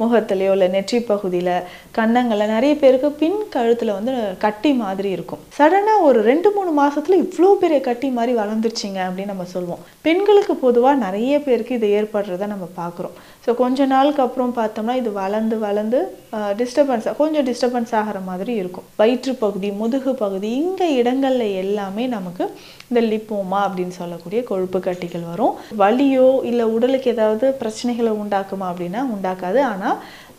முகத்துலையோ இல்லை நெற்றி பகுதியில் கன்னங்களில் நிறைய பேருக்கு பின் கழுத்தில் வந்து கட்டி மாதிரி இருக்கும். சடனாக ஒரு ரெண்டு மூணு மாதத்தில் இவ்வளோ பெரிய கட்டி மாதிரி வளர்ந்துருச்சிங்க அப்படின்னு நம்ம சொல்லுவோம். பெண்களுக்கு பொதுவாக நிறைய பேருக்கு இது ஏற்படுறத நம்ம பார்க்குறோம். ஸோ கொஞ்ச நாளுக்கு அப்புறம் பார்த்தோம்னா இது வளர்ந்து வளர்ந்து டிஸ்டர்பன்ஸ் கொஞ்சம் டிஸ்டர்பன்ஸ் ஆகிற மாதிரி இருக்கும். வயிற்று பகுதி முதுகு பகுதி இங்கே இடங்களில் எல்லாமே நமக்கு இந்த லிப்போமா அப்படின்னு சொல்லக்கூடிய கொழுப்பு கட்டிகள் வரும். வலியோ இல்லை உடலுக்கு ஏதாவது பிரச்சனைகளை உண்டாக்குமா அப்படின்னா உண்டாக்காது. ஆனால்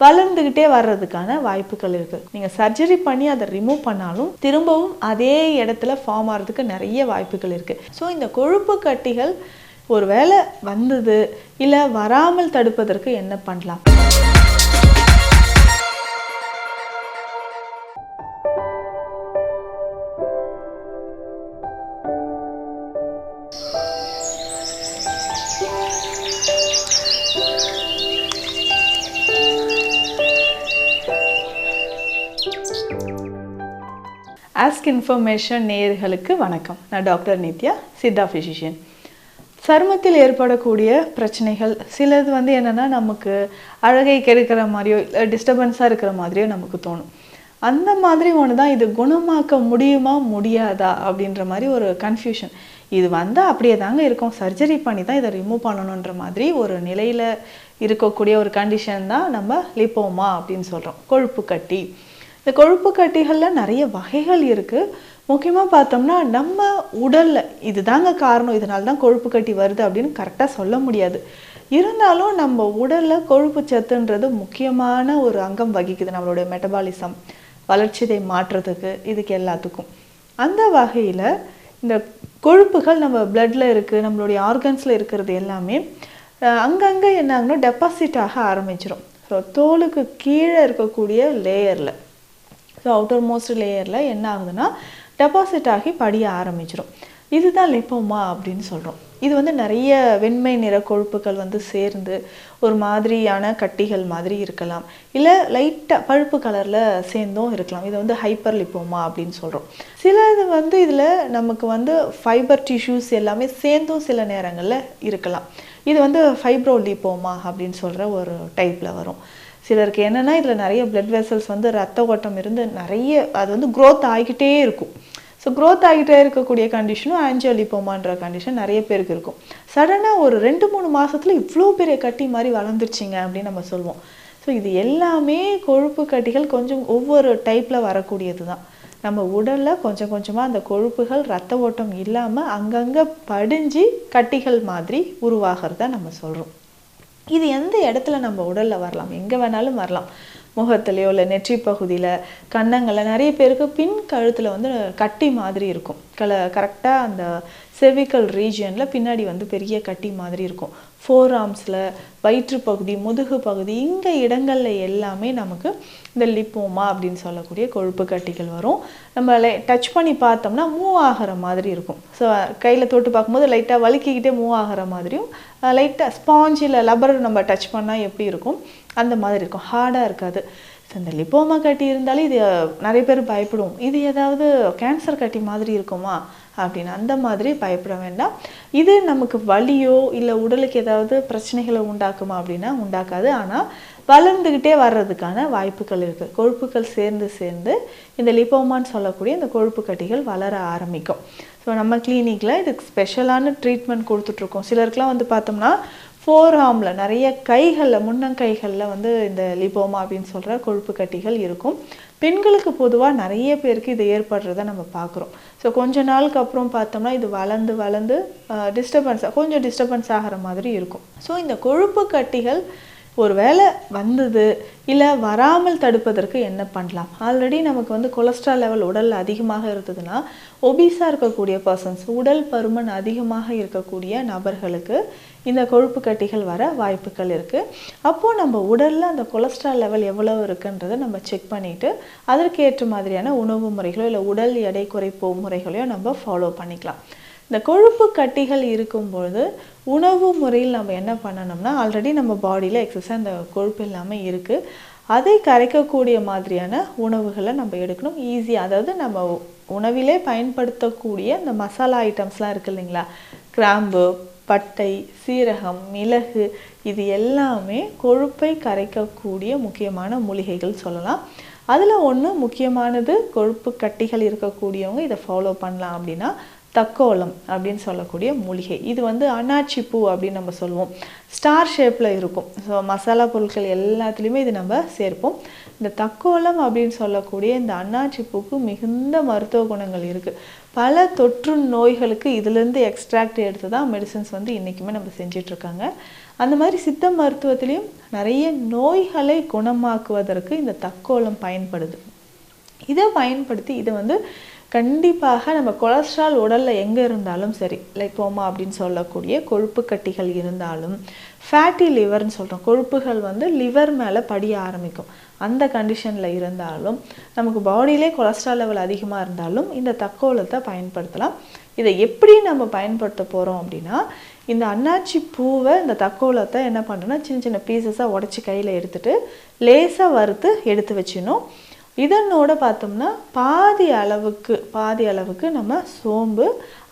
வளர்ந்துக்கிட்டே வர்றதுக்கான வாய்ப்புகள் இருக்குது நீங்கள் சர்ஜரி பண்ணி அதை ரிமூவ் பண்ணாலும் திரும்பவும் அதே இடத்துல ஃபார்ம் ஆகிறதுக்கு நிறைய வாய்ப்புகள் இருக்குது ஸோ இந்த கொழுப்பு கட்டிகள் ஒருவேளை வந்தது இல்லை வராமல் தடுப்பதற்கு என்ன பண்ணலாம்? ஆஸ்க் இன்ஃபர்மேஷன் நேயர்களுக்கு வணக்கம். நான் டாக்டர் நித்யா சித்தா ஃபிசிஷியன் சருமத்தில் ஏற்படக்கூடிய பிரச்சனைகள் சிலது வந்து என்னென்னா நமக்கு அழகை கெடுக்கிற மாதிரியோ இல்லை டிஸ்டர்பன்ஸாக இருக்கிற மாதிரியோ நமக்கு தோணும். அந்த மாதிரி ஒன்று தான் இது குணமாக்க முடியுமா முடியாதா அப்படின்ற மாதிரி ஒரு கன்ஃபியூஷன் இது வந்தால் அப்படியே தாங்க இருக்கும். சர்ஜரி பண்ணி தான் இதை ரிமூவ் பண்ணணுன்ற மாதிரி ஒரு நிலையில் இருக்கக்கூடிய ஒரு கண்டிஷன் தான் நம்ம லிப்போமா அப்படின்னு சொல்கிறோம் கொழுப்பு கட்டி இந்த கொழுப்பு கட்டிகளில் நிறைய வகைகள் இருக்குது முக்கியமாக பார்த்தோம்னா நம்ம உடலில் இதுதாங்க காரணம். இதனால தான் கொழுப்பு கட்டி வருது அப்படின்னு கரெக்டாக சொல்ல முடியாது. இருந்தாலும் நம்ம உடலில் கொழுப்பு சத்துன்றது முக்கியமான ஒரு அங்கம் வகிக்குது நம்மளுடைய மெட்டபாலிசம் வளர்ச்சிதை மாற்றுறதுக்கு இதுக்கு எல்லாத்துக்கும். அந்த வகையில் இந்த கொழுப்புகள் நம்ம பிளட்டில் இருக்குது நம்மளுடைய ஆர்கன்ஸில் இருக்கிறது எல்லாமே அங்கங்கே என்ன டெபாசிட் ஆக ஆரம்பிச்சிடும் ஸோ தோலுக்கு கீழே இருக்கக்கூடிய லேயரில் ஸோ அவுட்டர் மோஸ்ட் லேயரில் என்ன ஆகுதுன்னா டெபாசிட் ஆகி படிய ஆரம்பிச்சிடும் இதுதான் லிப்போமா அப்படின்னு சொல்கிறோம் இது வந்து நிறைய வெண்மை நிற கொழுப்புகள் வந்து சேர்ந்து ஒரு மாதிரியான கட்டிகள் மாதிரி இருக்கலாம். இல்லை லைட்டாக பழுப்பு கலரில் சேர்ந்தும் இருக்கலாம். இது வந்து ஹைப்பர் லிப்போமா அப்படின்னு சொல்கிறோம் சில இது வந்து இதில் நமக்கு வந்து ஃபைபர் டிஷ்யூஸ் எல்லாமே சேர்ந்தும் சில நேரங்களில் இருக்கலாம். இது வந்து ஃபைப்ரோ லிப்போமா அப்படின்னு சொல்கிற ஒரு டைப்பில் வரும். சிலருக்கு என்னென்னா இதில் நிறைய பிளட் வெசல்ஸ் வந்து ரத்த ஓட்டம் இருந்து நிறைய அது வந்து க்ரோத் ஆகிக்கிட்டே இருக்கும். ஸோ க்ரோத் ஆகிட்டே இருக்கக்கூடிய கண்டிஷனும் ஆன்ஜியோலிப்போமான்ற கண்டிஷன் நிறைய பேருக்கு இருக்கும். சடனாக ஒரு ரெண்டு மூணு மாதத்தில் இவ்வளோ பெரிய கட்டி மாதிரி வளர்ந்துருச்சிங்க அப்படின்னு நம்ம சொல்லுவோம் ஸோ இது எல்லாமே கொழுப்பு கட்டிகள் கொஞ்சம் ஒவ்வொரு டைப்பில் வரக்கூடியது தான். நம்ம உடலில் கொஞ்சம் கொஞ்சமாக அந்த கொழுப்புகள் ரத்த ஓட்டம் இல்லாமல் அங்கங்கே படிஞ்சு கட்டிகள் மாதிரி உருவாகிறத நம்ம சொல்கிறோம் இது எந்த இடத்துல நம்ம உடல்ல வரலாம்? எங்க வேணாலும் வரலாம். முகத்துலேயோ இல்லை நெற்றி பகுதியில் கன்னங்களில் நிறைய பேருக்கு பின் கழுத்தில் வந்து கட்டி மாதிரி இருக்கும். கல கரெக்டாக அந்த செவிக்கல் ரீஜியனில் பின்னாடி வந்து பெரிய கட்டி மாதிரி இருக்கும். ஃபோர் ஆர்ம்ஸில் வயிற்று பகுதி முதுகு பகுதி இந்த இடங்கள்ல எல்லாமே நமக்கு இந்த லிப்போமா அப்படின்னு சொல்லக்கூடிய கொழுப்பு கட்டிகள் வரும். நம்ம டச் பண்ணி பார்த்தோம்னா மூவ் ஆகிற மாதிரி இருக்கும். ஸோ கையில் தொட்டு பார்க்கும்போது லைட்டாக வலுக்கிக்கிட்டே மூவ் ஆகிற மாதிரியும் லைட்டாக ஸ்பாஞ்சில் லப்பர் நம்ம டச் பண்ணால் எப்படி இருக்கும்? அந்த மாதிரி இருக்கும். ஹார்டாக இருக்காது. ஸோ இந்த லிப்போமா கட்டி இருந்தாலே இது நிறைய பேர் பயப்படும் இது ஏதாவது கேன்சர் கட்டி மாதிரி இருக்குமா? அப்படின்னு அந்த மாதிரி பயப்பட வேண்டாம். இது நமக்கு வலியோ இல்லை உடலுக்கு ஏதாவது பிரச்சனைகளை உண்டாக்குமா அப்படின்னா உண்டாக்காது. ஆனால் வளர்ந்துக்கிட்டே வர்றதுக்கான வாய்ப்புகள் இருக்குது கொழுப்புகள் சேர்ந்து சேர்ந்து இந்த லிப்போமான்னு சொல்லக்கூடிய இந்த கொழுப்பு கட்டிகள் வளர ஆரம்பிக்கும். ஸோ நம்ம கிளினிக்கில் இதுக்கு ஸ்பெஷலான ட்ரீட்மெண்ட் கொடுத்துட்ருக்கோம். சிலருக்குலாம் வந்து பார்த்தோம்னா ஃபோர் ஆர்மில் நிறைய கைகளில் முன்னங்கைகளில் வந்து இந்த லிபோமா அப்படின்னு சொல்கிற கொழுப்பு கட்டிகள் இருக்கும். பெண்களுக்கு பொதுவாக நிறைய பேருக்கு இது ஏற்படுறத நம்ம பார்க்குறோம். ஸோ கொஞ்ச நாளுக்கு அப்புறம் பார்த்தோம்னா இது வளர்ந்து வளர்ந்து டிஸ்டர்பன்ஸ் கொஞ்சம் டிஸ்டர்பன்ஸ் ஆகிற மாதிரி இருக்கும். ஸோ இந்த கொழுப்பு கட்டிகள் ஒருவேளை வந்தது இல்லை வராமல் தடுப்பதற்கு என்ன பண்ணலாம்? ஆல்ரெடி நமக்கு வந்து கொலஸ்ட்ரால் லெவல் உடலில் அதிகமாக இருந்ததுன்னா ஒபீஸாக இருக்கக்கூடிய பர்சன்ஸ் உடல் பருமன் அதிகமாக இருக்கக்கூடிய நபர்களுக்கு இந்த கொழுப்பு கட்டிகள் வர வாய்ப்புகள் இருக்குது அப்போது நம்ம உடலில் அந்த கொலஸ்ட்ரால் லெவல் எவ்வளவு இருக்குன்றதை நம்ம செக் பண்ணிவிட்டு அதற்கு ஏற்ற மாதிரியான உணவு முறைகளோ இல்லை உடல் எடை குறைப்பு முறைகளையோ நம்ம ஃபாலோ பண்ணிக்கலாம். இந்த கொழுப்பு கட்டிகள் இருக்கும்பொழுது உணவு முறையில் நம்ம என்ன பண்ணணும்னா ஆல்ரெடி நம்ம பாடியில் எக்ஸசைஸ் அந்த கொழுப்பு இல்லாமல் இருக்குது அதை கரைக்கக்கூடிய மாதிரியான உணவுகளை நம்ம எடுக்கணும். ஈஸியாக அதாவது நம்ம உணவிலே பயன்படுத்தக்கூடிய இந்த மசாலா ஐட்டம்ஸ்லாம் இருக்குது இல்லைங்களா? கிராம்பு பட்டை சீரகம் மிளகு இது எல்லாமே கொழுப்பை கரைக்கக்கூடிய முக்கியமான மூலிகைகள் சொல்லலாம். அதில் ஒன்று முக்கியமானது கொழுப்பு கட்டிகள் இருக்கக்கூடியவங்க இதை ஃபாலோ பண்ணலாம் அப்படின்னா தக்கோலம் அப்படின்னு சொல்லக்கூடிய மூலிகை. இது வந்து அன்னாச்சி பூ அப்படின்னு நம்ம சொல்லுவோம். ஸ்டார் ஷேப்பில் இருக்கும். ஸோ மசாலா பொருட்கள் எல்லாத்துலேயுமே இது நம்ம சேர்ப்போம். இந்த தக்கோலம் அப்படின்னு சொல்லக்கூடிய இந்த அன்னாச்சி பூக்கு மிகுந்த மருத்துவ குணங்கள் இருக்குது பல தொற்று நோய்களுக்கு இதுலேருந்து எக்ஸ்ட்ராக்ட் எடுத்து தான் மெடிசன்ஸ் வந்து இன்றைக்குமே நம்ம செஞ்சிட்ருக்காங்க. அந்த மாதிரி சித்த மருத்துவத்திலையும் நிறைய நோய்களை குணமாக்குவதற்கு இந்த தக்கோலம் பயன்படுது. இதை பயன்படுத்தி இதை வந்து கண்டிப்பாக நம்ம கொலஸ்ட்ரால் உடலில் எங்கே இருந்தாலும் சரி லைப்போமா அப்படின்னு சொல்லக்கூடிய கொழுப்பு கட்டிகள் இருந்தாலும் ஃபேட்டி லிவர்னு சொல்கிறோம் கொழுப்புகள் வந்து லிவர் மேலே படிய ஆரம்பிக்கும். அந்த கண்டிஷனில் இருந்தாலும் நமக்கு பாடியிலே கொலஸ்ட்ரால் லெவல் அதிகமாக இருந்தாலும் இந்த தக்கோலத்தை பயன்படுத்தலாம். இதை எப்படி நம்ம பயன்படுத்த போகிறோம் அப்படின்னா இந்த அன்னாச்சி பூவை இந்த தக்கோலத்தை என்ன பண்ணுறோன்னா சின்ன சின்ன பீசஸாக உடச்சி கையில் எடுத்துகிட்டு லேசாக வறுத்து எடுத்து வச்சிடணும். இதனோட பார்த்தோம்னா பாதி அளவுக்கு பாதி அளவுக்கு நம்ம சோம்பு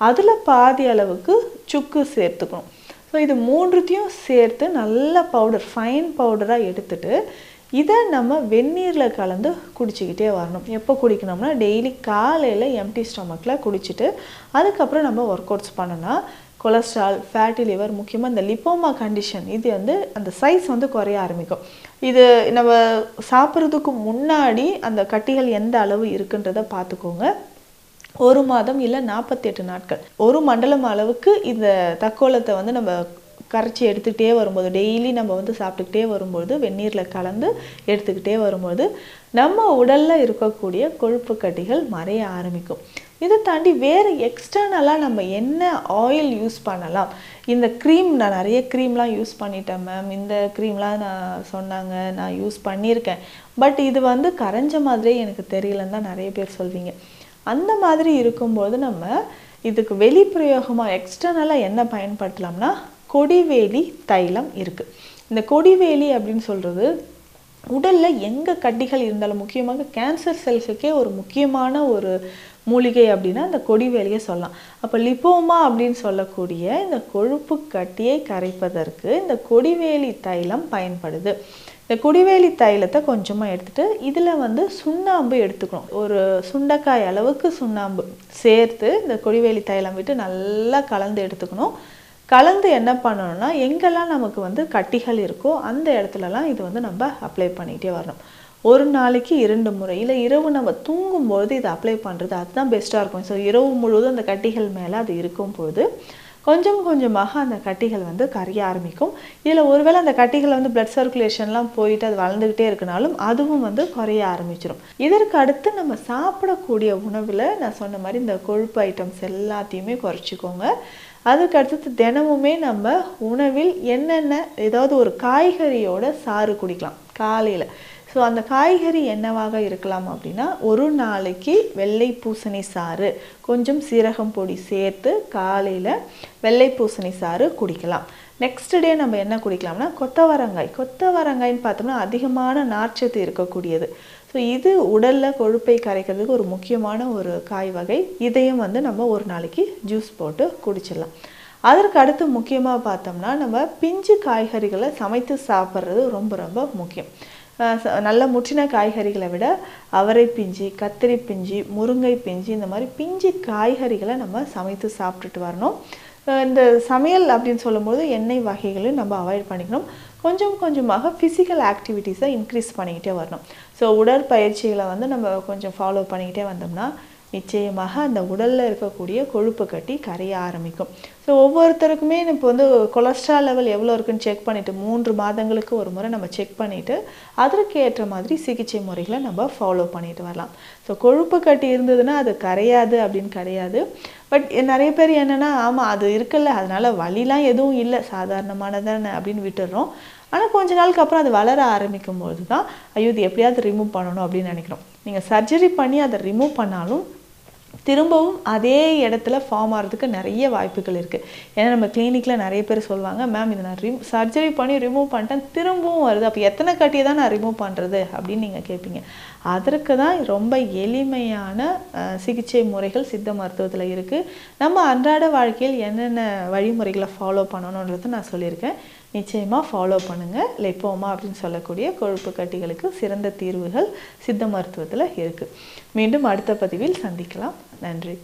அதில் பாதி அளவுக்கு சுக்கு சேர்த்துக்கணும். ஸோ இது மூன்றுத்தையும் சேர்த்து நல்ல பவுடர் ஃபைன் பவுடராக எடுத்துட்டு இதை நம்ம வெந்நீரில் கலந்து குடிச்சிக்கிட்டே வரணும். எப்போ குடிக்கணும்னா டெய்லி காலையில் எம்டி ஸ்டொமக்கில் குடிச்சிட்டு அதுக்கப்புறம் நம்ம ஒர்க் அவுட்ஸ் பண்ணோன்னா கொலஸ்ட்ரால் ஃபேட்டி லிவர் முக்கியமாக இந்த லிப்போமா கண்டிஷன் இது வந்து அந்த சைஸ் வந்து குறைய ஆரம்பிக்கும். இது நம்ம சாப்பிட்றதுக்கு முன்னாடி அந்த கட்டிகள் எந்த அளவு இருக்குன்றதை பார்த்துக்கோங்க. ஒரு மாதம் இல்லை நாற்பத்தெட்டு நாட்கள். ஒரு மண்டலம் அளவுக்கு இந்த தக்கோலத்தை வந்து நம்ம கரைச்சி எடுத்துக்கிட்டே வரும்போது டெய்லி நம்ம வந்து சாப்பிட்டுக்கிட்டே வரும்போது வெந்நீரில் கலந்து எடுத்துக்கிட்டே வரும்போது நம்ம உடலில் இருக்கக்கூடிய கொழுப்பு கட்டிகள் மறைய ஆரம்பிக்கும். இதை தாண்டி வேறு எக்ஸ்டர்னலாக நம்ம என்ன ஆயில் யூஸ் பண்ணலாம்? இந்த க்ரீம் நான் நிறைய க்ரீம்லாம் யூஸ் பண்ணிட்டேன் மேம் இந்த க்ரீம்லாம் நான் சொன்னாங்க நான் யூஸ் பண்ணியிருக்கேன். பட் இது வந்து கரைஞ்ச மாதிரியே எனக்கு தெரியலன்னு தான் நிறைய பேர் சொல்வீங்க. அந்த மாதிரி இருக்கும்போது நம்ம இதுக்கு வெளிப்பிரயோகமாக எக்ஸ்டர்னலாக என்ன பயன்படுத்தலாம்னா கொடிவேலி தைலம் இருக்குது இந்த கொடிவேலி அப்படின்னு சொல்கிறது உடலில் எங்கே கட்டிகள் இருந்தாலும் முக்கியமாக கேன்சர் செல்ஸுக்கே ஒரு முக்கியமான ஒரு மூலிகை அப்படின்னா இந்த கொடிவேலியை சொல்லலாம். அப்போ லிப்போமா அப்படின்னு சொல்லக்கூடிய இந்த கொழுப்பு கட்டியை கரைப்பதற்கு இந்த கொடிவேலி தைலம் பயன்படுது. இந்த கொடிவேலி தைலத்தை கொஞ்சமாக எடுத்துகிட்டு இதில் வந்து சுண்ணாம்பு எடுத்துக்கணும். ஒரு சுண்டைக்காய் அளவுக்கு சுண்ணாம்பு சேர்த்து இந்த கொடிவேலி தைலம் விட்டு நல்லா கலந்து எடுத்துக்கணும். கலந்து என்ன பண்ணணும்னா எங்கெல்லாம் நமக்கு வந்து கட்டிகள் இருக்கோ அந்த இடத்துலலாம் இது வந்து நம்ம அப்ளை பண்ணிகிட்டே வரணும். ஒரு நாளைக்கு இரண்டு முறை இல்லை இரவு நம்ம தூங்கும்போது இதை அப்ளை பண்ணுறது அதுதான் பெஸ்ட்டாக இருக்கும். ஸோ இரவு முழுவதும் அந்த கட்டிகள் மேலே அது இருக்கும்போது கொஞ்சம் கொஞ்சமாக அந்த கட்டிகள் வந்து கரைய ஆரம்பிக்கும். இதில் ஒருவேளை அந்த கட்டிகள் வந்து பிளட் சர்க்குலேஷன்லாம் போயிட்டு அது வளர்ந்துக்கிட்டே இருக்கனாலும் அதுவும் வந்து குறைய ஆரம்பிச்சிடும் இதற்கு அடுத்து நம்ம சாப்பிடக்கூடிய உணவில் நான் சொன்ன மாதிரி இந்த கொழுப்பு ஐட்டம்ஸ் எல்லாத்தையுமே குறைச்சிக்கோங்க. அதுக்கு அடுத்தது தினமுமே நம்ம உணவில் என்னென்ன ஏதாவது ஒரு காய்கறியோட சாறு குடிக்கலாம் காலையில். ஸோ அந்த காய்கறி என்னவாக இருக்கலாம் அப்படின்னா ஒரு நாளைக்கு வெள்ளை பூசணி சாறு கொஞ்சம் சீரகம் பொடி சேர்த்து காலையில் வெள்ளை பூசணி சாறு குடிக்கலாம். நெக்ஸ்ட் டே நம்ம என்ன குடிக்கலாம்னா கொத்தவரங்காய். கொத்தவரங்காய்ன்னு பார்த்தோம்னா அதிகமான நார்ச்சத்து இருக்கக்கூடியது. ஸோ இது உடலில் கொழுப்பை கரைக்கிறதுக்கு ஒரு முக்கியமான ஒரு காய் வகை. இதையும் வந்து நம்ம ஒரு நாளைக்கு ஜூஸ் போட்டு குடிச்சிடலாம். அதற்கு அடுத்து முக்கியமாக பார்த்தோம்னா நம்ம பிஞ்சு காய்கறிகளை சமைத்து சாப்பிட்றது ரொம்ப ரொம்ப முக்கியம். நல்ல முற்றின காய்கறிகளை விட அவரை பிஞ்சு கத்திரி பிஞ்சு முருங்கை பிஞ்சு இந்த மாதிரி பிஞ்சு காய்கறிகளை நம்ம சமைத்து சாப்பிட்டுட்டு வரணும். இந்த சமையல் அப்படின்னு சொல்லும்போது எண்ணெய் வகைகளையும் நம்ம அவாய்ட் பண்ணிக்கணும். கொஞ்சம் கொஞ்சமாக ஃபிசிக்கல் ஆக்டிவிட்டீஸை இன்க்ரீஸ் பண்ணிக்கிட்டே வரணும். ஸோ உடற்பயிற்சிகளை வந்து நம்ம கொஞ்சம் ஃபாலோ பண்ணிக்கிட்டே வந்தோம்னா நிச்சயமாக அந்த உடலில் இருக்கக்கூடிய கொழுப்பு கட்டி கரைய ஆரம்பிக்கும். ஸோ ஒவ்வொருத்தருக்குமே இப்போ வந்து கொலஸ்ட்ரால் லெவல் எவ்வளோ இருக்குன்னு செக் பண்ணிவிட்டு மூன்று மாதங்களுக்கு ஒரு முறை நம்ம செக் பண்ணிவிட்டு அதற்கு ஏற்ற மாதிரி சிகிச்சை முறைகளை நம்ம ஃபாலோ பண்ணிட்டு வரலாம். ஸோ கொழுப்பு கட்டி இருந்ததுன்னா அது கரையாது அப்படின்னு கிடையாது. பட் நிறைய பேர் என்னென்னா ஆமாம் அது இருக்குல்ல அதனால் வலிலாம் எதுவும் இல்லை சாதாரணமானதானே அப்படின்னு விட்டுடுறோம் ஆனால் கொஞ்ச நாளுக்கு அப்புறம் அது வளர ஆரம்பிக்கும் போது தான் ஐயோ இது எப்படியாவது ரிமூவ் பண்ணணும் அப்படின்னு நினைக்கிறோம். நீங்கள் சர்ஜரி பண்ணி அதை ரிமூவ் பண்ணாலும் திரும்பவும் அதே இடத்துல ஃபார்ம் ஆகிறதுக்கு நிறைய வாய்ப்புகள் இருக்குது ஏன்னா நம்ம கிளினிக்கில் நிறைய பேர் சொல்லுவாங்க மேம் இதை நான் ரிம் சர்ஜரி பண்ணி ரிமூவ் பண்ணிட்டேன் திரும்பவும் வருது. அப்போ எத்தனை கட்டியை தான் நான் ரிமூவ் பண்ணுறது அப்படின்னு நீங்கள் கேட்பீங்க அதற்கு தான் ரொம்ப எளிமையான சிகிச்சை முறைகள் சித்த மருத்துவத்தில் இருக்குது நம்ம அன்றாட வாழ்க்கையில் என்னென்ன வழிமுறைகளை ஃபாலோ பண்ணணுன்றதை நான் சொல்லியிருக்கேன். நிச்சயமாக ஃபாலோ பண்ணுங்கள் லெப்போமா அப்படின்னு சொல்லக்கூடிய கொழுப்பு கட்டிகளுக்கு சிறந்த தீர்வுகள் சித்த மருத்துவத்தில் இருக்குது மீண்டும் அடுத்த பதிவில் சந்திக்கலாம். நன்றி